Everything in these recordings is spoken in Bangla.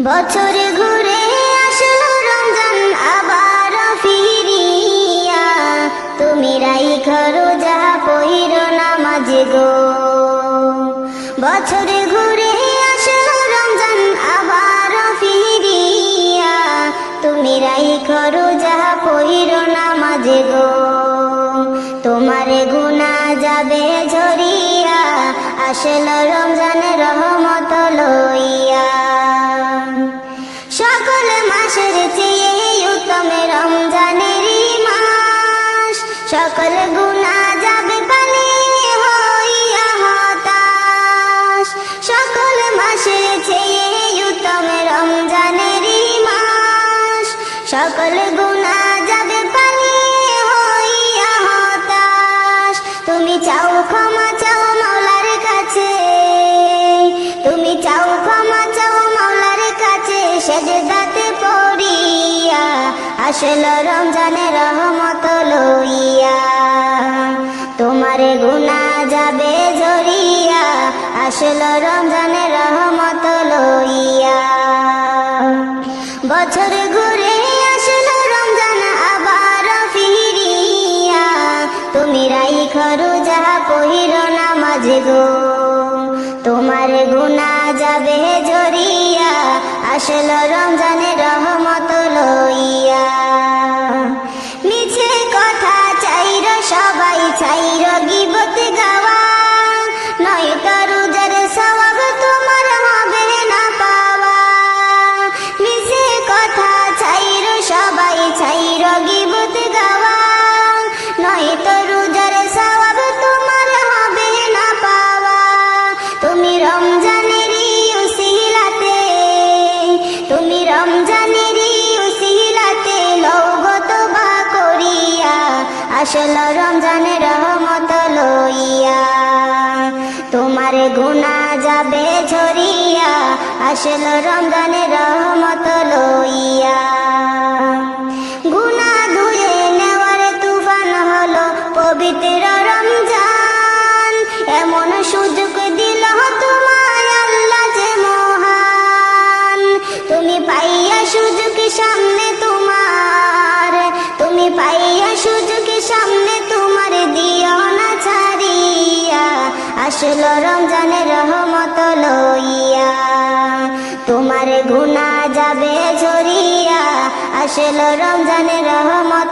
বছরে ঘুরে আসলো রমজান, আবার ফিরিয়া। তুমি রাইখ রোজা পহির নামাজ গো। বছরে ঘুরে আসলো রমজান, আবার ফিরিয়া। তুমি রাইখ রোজা পহির নামাজ গো। তোমারে গুনা যাবে ঝরিয়া। আসল রমজান সকল গুণা যাবে পানি হইয়া হতাশ। তুমি চাও ক্ষমা, চাও মাওলার কাছে। তুমি চাও ক্ষমা, চাও মাওলার কাছে। সেজদাতে পড়িয়া, আসল রমজানের রহমত লইয়া। তোমারে গুনা যাবে ঝরিয়া আসল রমজানের রহমত লইয়া। বছর তুমি খরু রোজা পহির নামাজ গো। তোমার গুণা যাবে জরিয়া আসল রমজানের রহমত আসল রমজানের রহমত লইয়া। তোমার গুণা যাবে ঝরিয়া। আসল রমজানের রহমত লইয়া। গুণা ধুয়ে নেওয়ার তুফান হলো পবিত্র রমজান। এমন সুযোগ দিল তোমায় আল্লাহ যে মহান। তুমি পাইয়া সুযোগ সামনে তোমার আসল রমজানের রহমত লইয়া। তোমার গুণা যাবে ঝরিয়া। আসল রমজানের রহমত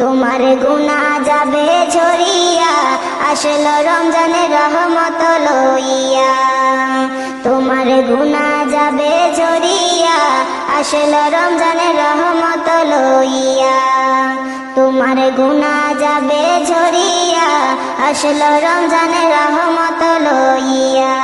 তোমার গুণা যাবে ঝরিয়া, আসল রমজানের রহমত লইয়া। তোমার গুণা যাবে ঝরিয়া, আসল রমজানের রহমত লইয়া। তোমার গুণা যাবে ঝরিয়া, আসল রমজানের রহমত লইয়া।